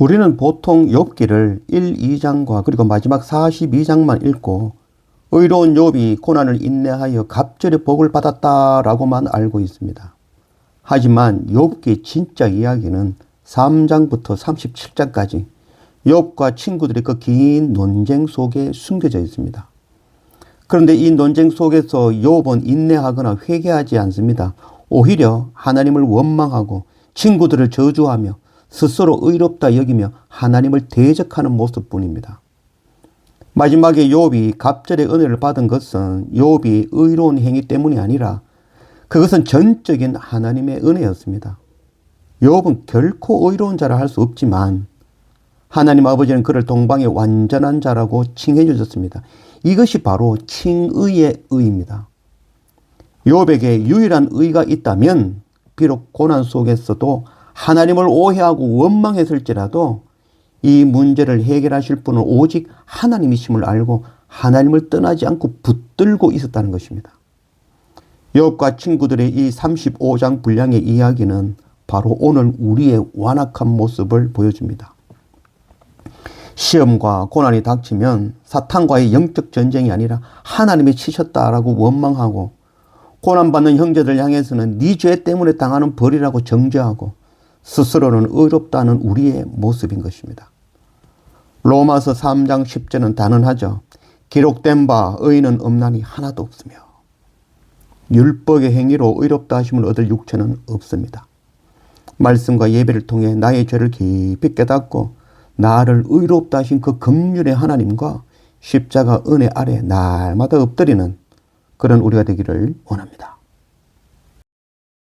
우리는 보통 욥기를 1, 2장과 그리고 마지막 42장만 읽고 의로운 욥이 고난을 인내하여 갑절의 복을 받았다라고만 알고 있습니다. 하지만 욥기 진짜 이야기는 3장부터 37장까지 욥과 친구들의 그 긴 논쟁 속에 숨겨져 있습니다. 그런데 이 논쟁 속에서 욥은 인내하거나 회개하지 않습니다. 오히려 하나님을 원망하고 친구들을 저주하며 스스로 의롭다 여기며 하나님을 대적하는 모습뿐입니다. 마지막에 욥이 갑절의 은혜를 받은 것은 욥이 의로운 행위 때문이 아니라 그것은 전적인 하나님의 은혜였습니다. 욥은 결코 의로운 자라 할 수 없지만 하나님 아버지는 그를 동방의 완전한 자라고 칭해 주셨습니다. 이것이 바로 칭의의 의입니다. 욥에게 유일한 의가 있다면 비록 고난 속에서도 하나님을 오해하고 원망했을지라도 이 문제를 해결하실 분은 오직 하나님이심을 알고 하나님을 떠나지 않고 붙들고 있었다는 것입니다. 욥과 친구들의 이 35장 분량의 이야기는 바로 오늘 우리의 완악한 모습을 보여줍니다. 시험과 고난이 닥치면 사탄과의 영적 전쟁이 아니라 하나님이 치셨다라고 원망하고 고난받는 형제들 향해서는 네 죄 때문에 당하는 벌이라고 정죄하고 스스로는 의롭다는 우리의 모습인 것입니다. 로마서 3장 10절은 단언하죠. 기록된 바 의인은 없나니 하나도 없으며 율법의 행위로 의롭다 하심을 얻을 육체는 없습니다. 말씀과 예배를 통해 나의 죄를 깊이 깨닫고 나를 의롭다 하신 그 긍휼의 하나님과 십자가 은혜 아래 날마다 엎드리는 그런 우리가 되기를 원합니다.